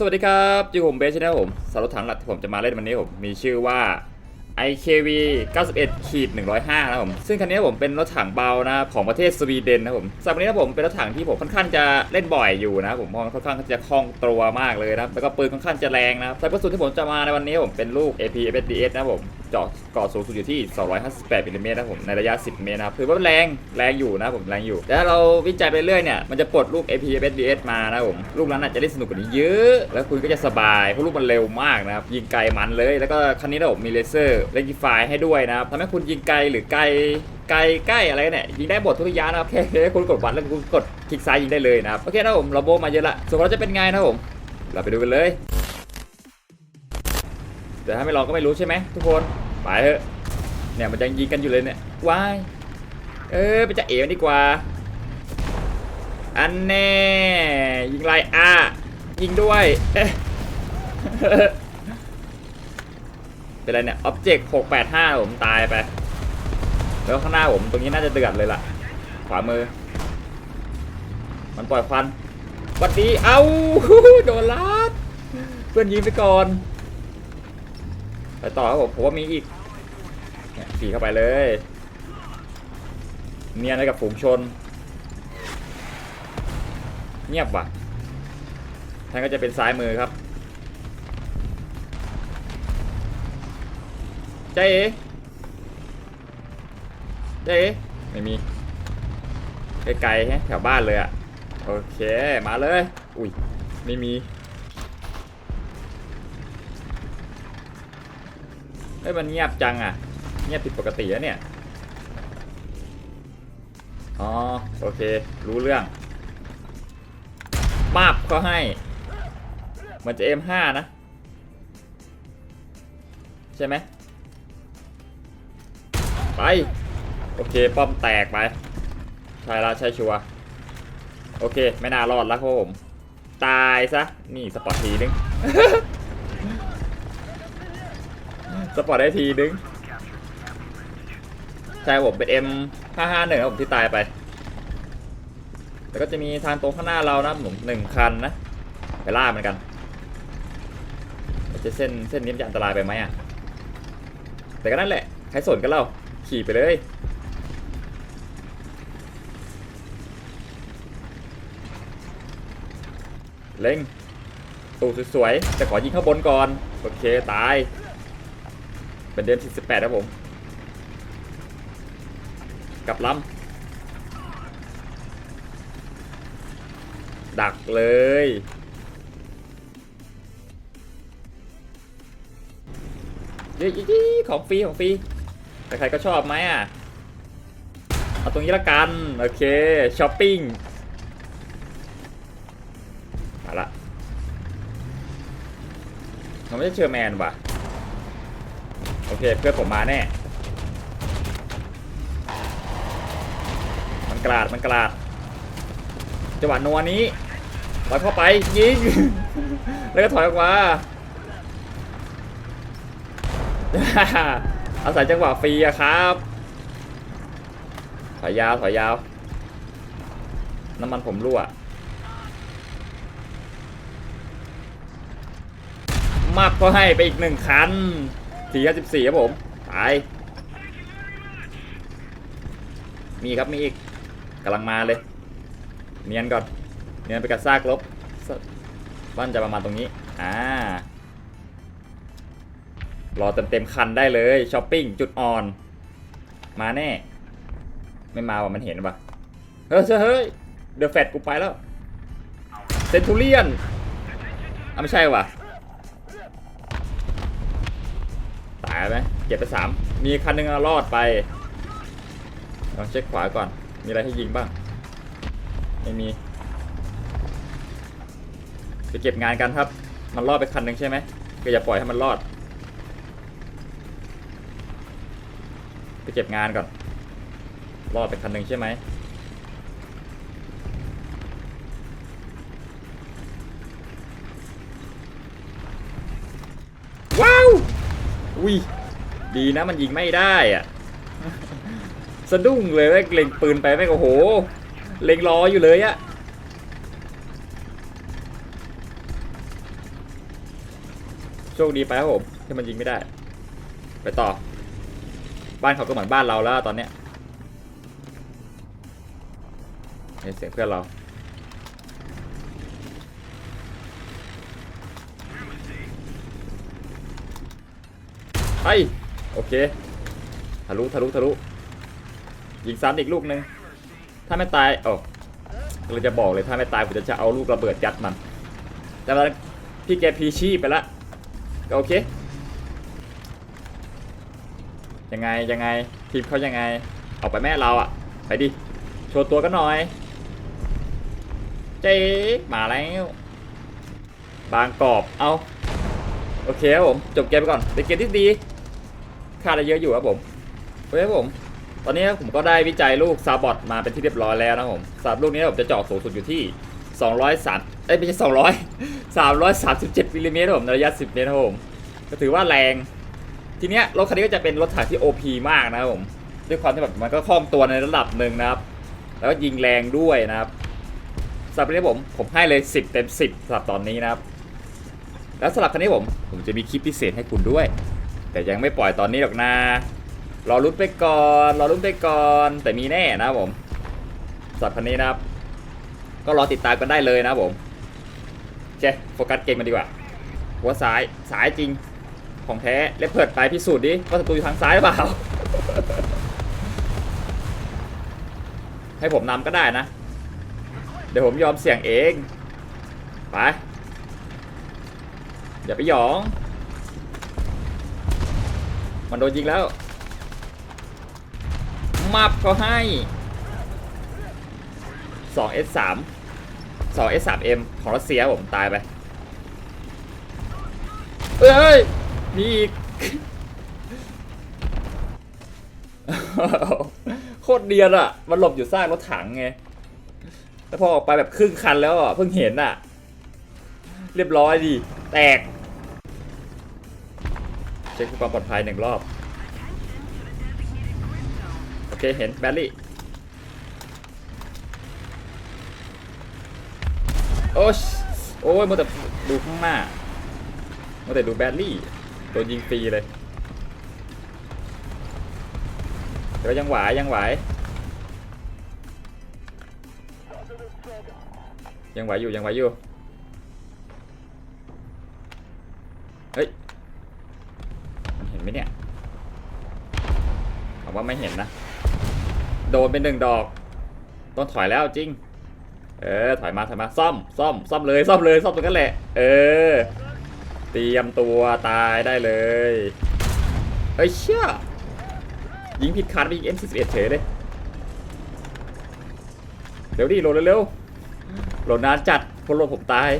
สวัสดีครับจิวผมเบสชแนลผมสารถถังหลักที่ผมจะมาเล่นวันนี้ผมมีชื่อว่า IKV 91ขีด105นะครับผมซึ่งคันนี้ผมเป็นรถถังเบานะของประเทศสวีเดนนะครับผมสำหรับวันนี้นะผมเป็นรถถังที่ผมค่อนข้างจะเล่นบ่อยอยู่นะครับผมเพราะมันค่อนข้างจะคล่องตัวมากเลยนะแล้วก็ปืนค่อนข้างจะแรงนะครับแต่กระสุนที่ผมจะมาในวันนี้ผมเป็นลูก AP FSDS นะครับผมเจาะกาะสูงสุดอยู่ที่ 258มิลลิเมตรนะผมในระยะ 10 เมตรนะครับถือว่าแรงแรงอยู่นะผมแรงอยู่แต่ถ้าเราวิจัยไปเรื่อยเนี่ยมันจะปลดลูก AP FSDS มานะผมลูกนั้นน่ะจะได้สนุกกว่านี้เยอะ แล้วคุณก็จะสบายเพราะลูกมันเร็วมากนะครับยิงไกลมันเลย แล้วก็คันนี้นะผมมีเลเซอร์เลนส์ไฟให้ด้วยนะครับทำให้คุณยิงไกลหรือไกลไกลใกล้อะไรเนี่ยยิงได้หมดทุกระยะนะครับแค่แค่คุณกดวัดแล้วคุณกดคลิกซ้ายยิงได้เลยนะครับโอเคนะผมเราโบมาเยอะละส่วนเราจะเป็นไงนะผมเราไปดูกันเลย แต่ถ้าไม่ลองก็ไม่รู้ใช่ไหมทุกคน ไปเถอะเนี่ยมันยังยิงกันอยู่เลยเนี่ยว้ายเออไปจะเอ๋มันดีกว่า อันแน่ยิงไล่อายิงด้วยเเป็นไรเนี่ยอ็อบเจกต์685ผมตายไป แล้วข้างหน้าผมตรงนี้น่าจะเดือดเลยล่ะ ขวามือ มันปล่อยควันวัดดีเอาโดนลัดเพื่อนยิงไปก่อน ไปต่อครับผมผมว่ามีอีกเนี่เข้าไปเลยเนียนกับฝูงชน เงียบว่ะท่านก็จะเป็นซ้ายมือครับใจเอ๋ใจเอ๋ไม่มีไกลๆแถวบ้านเลยอะโอเคมาเลย อุ้ยไม่มี ฮ้ยมันเงียบจังอะ เงียบผิดปกติแล้วเนี่ย อ๋อโอเค รู้เรื่องมาบก็ให้ มันจะ M5 นะ ใช่ไหม ไป โอเค ป้อมแตกไป ใช่ละใช่ชัวโอเค ไม่น่ารอดแล้วครับผม ตายซะ นี่ สปอร์ตทีนึง สปอร์ตได้ทีนึงใช่ผมเป็น M551 ครับผมที่ตายไป แล้วก็จะมีทางตรงข้างหน้าเรานะผมหนึ่งคันนะไปล่ามันกันจะเส้นเส้นนี้จะอันตรายไปไหมอะ แต่ก็นั่นแหละใครสนกันเล่าขี่ไปเลยเล็งตูดสวยๆแต่ขอยิงข้างบนก่อน โอเค ตาย เป็นเดม48ครับผม กลับลำดักเลย เย้ๆของฟรีของฟรีใครก็ชอบไหมอะ เอาตรงนี้ละกัน โอเคช้อปปิ้งมาละมันไม่ใช่เชอร์แมนว่ะ โอเคเพื่อนผมมาแน่ มันกลาดมันกลาดจังหวะนัวนี้ถอยเข้าไปยิง แล้วก็ถอยออกมาอาศัยจังหวะฟรีอะครับถอยยาวถอยยาว น้ำมันผมรั่วมับก็ให้ไปอีกหนึ่งคัน สี่สิบสี่ครับผมตายมีครับมีอีกกำลังมาเลย เนียนก่อน เนียนไปกับซากลบบ้านจะประมาณตรงนี้ อ่ารอเต็มเต็มคันได้เลยช้อปปิ้งจุดอ่อน มาแน่ ไม่มาว่ะมันเห็นปะเฮ้ยเฮ้ยเดอะแฟตกูไปแล้วเซนทูเลียนอะไม่ใช่ว่ะ ไหมเก็บไปสามมีคันหนึ่งรอดไปลองเช็คขวาก่อน มีอะไรให้ยิงบ้าง ไม่มี ไปเก็บงานกันครับ มันรอดไปคันหนึ่งใช่ไหมก็อย่าปล่อยให้มันรอด ไปเก็บงานก่อน รอดไปคันหนึ่งใช่ไหม ว้าว อุ้ยดีนะมันยิงไม่ได้อะสะดุ้งเลยแม่งเล็งปืนไปแม่งโอ้โห เล็งรออยู่เลยอะโชคดีไปครับผมที่มันยิงไม่ได้ ไปต่อ บ้านเขาก็เหมือนบ้านเราแล้วตอนเนี้ยเห็นเสียงเพื่อนเรา ไปโอเคทะลุทะลุทะลุยิงซ้ำอีกลูกหนึงถ้าไม่ตายโอ้เราจะบอกเลยถ้าไม่ตายผมจะจะเอาลูกระเบิดยัดมัน แต่ว่าพี่แกพีชีพไปละก็โอเคยังไงยังไงทีมเขายังไงออกไปแม่เราอะไปดิโชว์ตัวกันหน่อย เจ๊มาแล้วบางกรอบเอาโอเคครับผมจบเกมไปก่อนเป็นเกมที่ดี ค่าได้เยอะอยู่ครับผมเคครับผม ตอนนี้ผมก็ได้วิจัยลูกซาบอทมาเป็นที่เรียบร้อยแล้วนะครับผมสำหรับลูกนี้ผมจะเจาะสูงสุดอยู่ที่203เอ้ยไม่ใช่200 337มิลลิเมตรผมในระยะ 10 เมตรครับผม ก็ถือว่าแรง ทีเนี้ยรถคันนี้ก็จะเป็นรถถังที่ OP มากนะครับผม ด้วยความที่แบบมันก็คล่องตัวในระดับหนึ่งนะครับ แล้วก็ยิงแรงด้วยนะครับสำหรับคันนี้ผมผมให้เลย 10 เต็ม 10สำหรับตอนนี้นะครับ แล้วสำหรับคันนี้ผมผมจะมีคลิปพิเศษให้คุณด้วย แต่ยังไม่ปล่อยตอนนี้หรอกนะ รอรุ้นไปก่อน รอรุ้นไปก่อน แต่มีแน่นะผมสำหรับคันนี้นะครับ ก็รอติดตามกันได้เลยนะผมโอเคโฟกัสเกมมันดีกว่า หัวซ้ายสายจริงของแท้เล็บเพิดไปพิสูจน์ดิว่าศัตรูอยู่ทางซ้ายหรือเปล่า ให้ผมนำก็ได้นะ เดี๋ยวผมยอมเสี่ยงเอง ไป อย่าไปหยอง มันโดนยิงแล้ว มับเขาให้ 2S3 2S3M ของรัสเซียผมตายไป เอ้ย มีอีก โคตรเดียนอะ มันหลบอยู่ซากรถถังไง แล้วพอออกไปแบบครึ่งคันแล้วอะ เพิ่งเห็นอะ เรียบร้อยดี แตก ช็คความปลอดภัยหนึ่งรอบ โอเค เห็นแบลลี่ โอ้ยโอ้ยมัวแต่ดูข้างหน้ามัวแต่ดูแบลลี่โดนยิงฟรีเลยแต่ก็ยังไหวยังไหวยังไหวอยู่ยังไหวอยู่ เฮ้ย มเนไหมเนี่ยผมว่าไม่เห็นนะ โดนเป็นหนึ่งดอก ต้องถอยแล้วจริง เออ ถอยมาถอยมาซ่อม ซ่อม ซ่อมเลย ซ่อมเลย ซ่อมตรงนั้นแหละ เออ เตรียมตัวตายได้เลยเฮ้ยเชี่ยยิงผิดคันไปยิง M41 เฉยเลย เดี๋ยวดิโหลดเร็วๆโหลดนานจัดพลโหลดผมตาย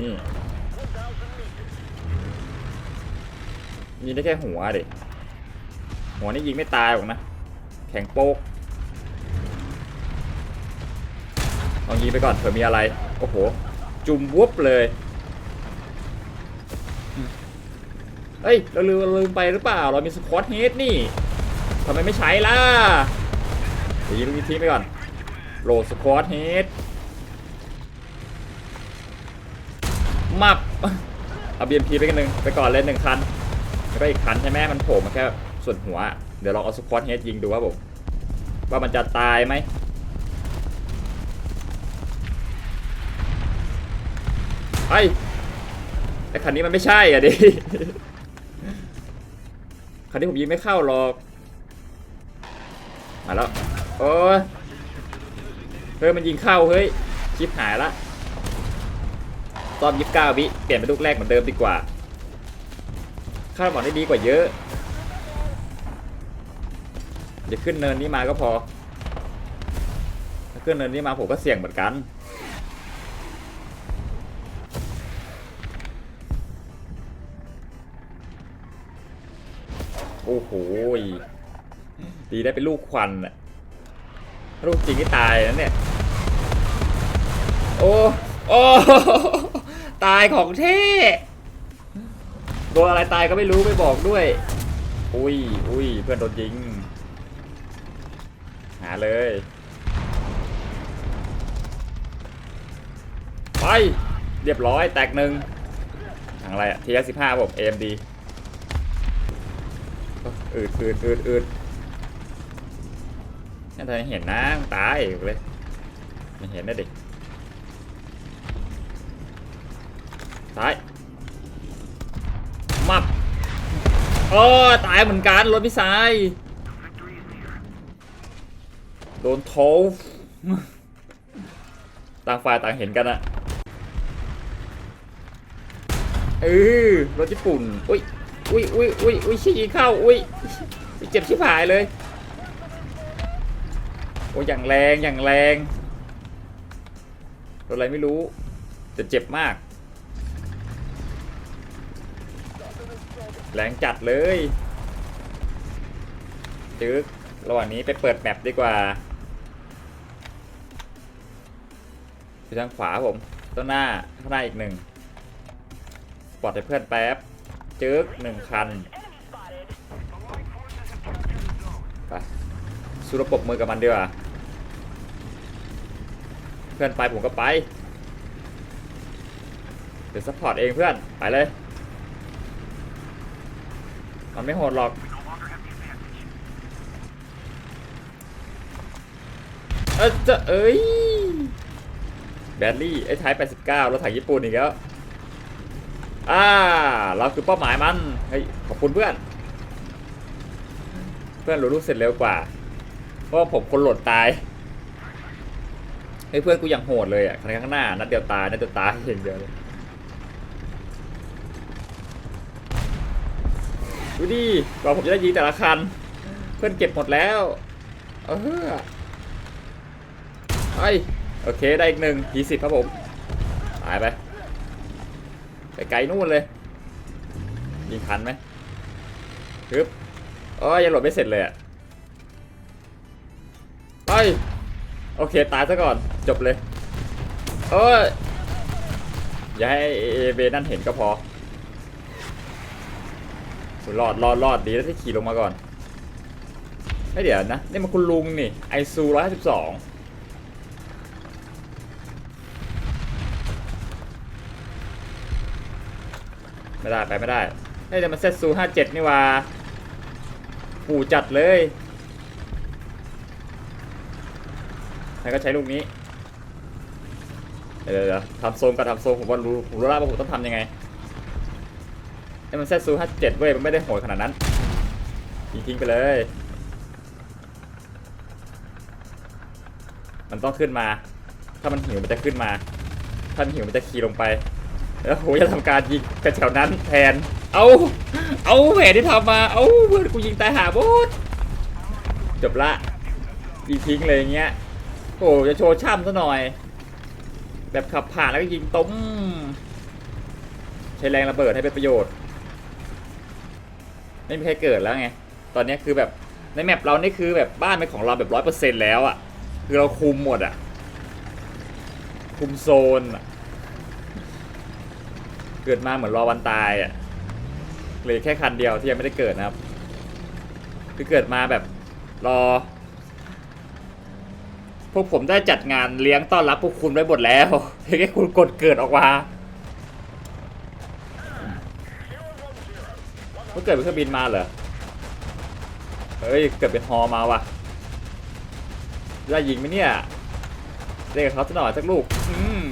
ทีนี่ยิงได้แค่หัวเด็หัวนี่ยิงไม่ตายหรอกนะ แข็งโป๊กลองยิงไปก่อนเผื่อมีอะไร โอ้โห จุ่มวุบเลยเฮ้ย เราลืมลืมไปหรือเปล่า เรามีสควอตเฮดนี่ทำไมไม่ใช้ล่ะเดี๋ยวยิงลูกนี้ทิ้งไปก่อนโหลดสควอตเฮด มับเอา BMP ไปกันหนึ่งไปก่อนเลยหนึ่งคันแล้วก็อีกคันใช่ไหมมันโผล่มาแค่ส่วนหัว เดี๋ยวลองเอาสควอตเฮดยิงดูครับผมว่ามันจะตายไหมไอ้ไอ้คันนี้มันไม่ใช่อะดิคันนี้ผมยิงไม่เข้าหรอกมาแล้วโอ้เฮ้ยมันยิงเข้าเฮ้ยชิปหายละ ตอนยี่สิบเก้าวิเปลี่ยนเป็นลูกแรกเหมือนเดิมดีกว่าคาดหวังได้ดีกว่าเยอะจะขึ้นเนินนี้มาก็พอถ้าขึ้นเนินนี้มาผมก็เสี่ยงเหมือนกันโอ้โหดีได้เป็นลูกควันอะลูกจริงที่ตายนะเนี่ย โอ้ โอ้ ตายของเท่โดนอะไรตายก็ไม่รู้ไม่บอกด้วย อุ้ยอุ้ยเพื่อนโดนยิง หาเลย ไป เรียบร้อยแตกหนึ่งถังอะไรอะทีสิบห้าผม AMD อืดอืดอืดอืดนั่นเธอเห็นนะตายเลยไม่เห็นนะดิ ตายมับโอ้ตายเหมือนกันรถพี่สายโดนโทฟต่างฝ่ายต่างเห็นกันอะเออรถญี่ปุ่น อุ้ย อุ้ยอุ้ยอุ้ยอุ้ยชี้เข้า อุ้ยเจ็บชิบหายเลย โอ้ยอย่างแรง อย่างแรงโดนอะไรไม่รู้ แต่เจ็บมาก แรงจัดเลยจึ๊กระหว่างนี้ไปเปิดแมปดีกว่าอยู่ทางขวาผมต้นหน้าข้างหน้าอีกหนึ่งปลอดให้เพื่อนแป๊บจึ๊กหนึ่งคันไปสู้ระบบมือกับมันดีกว่า เพื่อนไปผมก็ไปเดี๋ยวซัพพอร์ตเองเพื่อนไปเลย มันไม่โหดหรอก เออจะเอ้ย แบดลี่ไอ้ไทย89 รถถังญี่ปุ่นอีกแล้ว อ่า เราคือเป้าหมายมัน เฮ้ย ขอบคุณเพื่อน เพื่อนรู้ลูกเสร็จเร็วกว่า เพราะผมคนหลดตายไอ้เพื่อนกูอย่างโหดเลยอะคันข้างหน้า นัดเดียวตาย นัดเดียวตายอย่างเดียวเลย ดูดิกว่าผมจะได้ยิงแต่ละคัน เพื่อนเก็บหมดแล้ว เออไอโอเคได้อีกหนึ่งทีสิบครับผมตายไป ไปไกลนู่นเลยยิงทันไหมฮึบโอ้ยยังหลดไม่เสร็จเลยอะไปโอเคตายซะก่อนจบเลยโอ้ยอย่าให้เอเบนั่นเห็นก็พอ รอดรอดรอดดีแล้วที่ขี่ลงมาก่อนไม่เดี๋ยวนะนี่มันคุณลุงนี่ไอซูร้อยห้าสิบสองไม่ได้ไปไม่ได้เฮ้ยแต่มันเซตซูห้าเจ็ดนี่ว่าปู่จัดเลยแล้วก็ใช้ลูกนี้เดี๋ยวเดี๋ยวทำโซนกับทำโซนผมว่ารู้ผมรู้แล้วว่าผมต้องทำยังไง ไอ้มันแซซูห้าเจ็ดเว้ยมันไม่ได้โหดขนาดนั้นยิงทิ้งไปเลย มันต้องขึ้นมา ถ้ามันหิวมันจะขึ้นมา ถ้ามันหิวมันจะขี่ลงไป แล้วผมจะทำการยิงกระแถวนั้นแทน เอาเอาแผนที่ทำมา เอาเพื่อนกูยิงตายหาบดจบละยิงทิ้งเลยอย่างเงี้ยโอ้จะโชว์ช่ำซะหน่อย แบบขับผ่านแล้วก็ยิงตุ้มใช้แรงระเบิดให้เป็นประโยชน์ ไม่มีใครเกิดแล้วไง ตอนนี้คือแบบในแมปเรานี่คือแบบบ้านเป็นของเราแบบร้อยเปอร์เซ็นต์แล้วอะ่ะ คือเราคุมหมดอะ่ะ คุมโซนอะเกิดมาเหมือนรอวันตายอะ่ะเลยแค่คันเดียวที่ยังไม่ได้เกิดนะครับ คือเกิดมาแบบรอ พวกผมได้จัดงานเลี้ยงต้อนรับพวกคุณไว้หมดแล้วเพียงแค่คุณกดเกิดออกมา มันเกิดเป็นเครื่องบินมาเหรอ เฮ้ย เกิดเป็นฮอมาว่ะได้ยิงไหมเนี่ย เล่นกับเขาสักหน่อยสักลูก อืม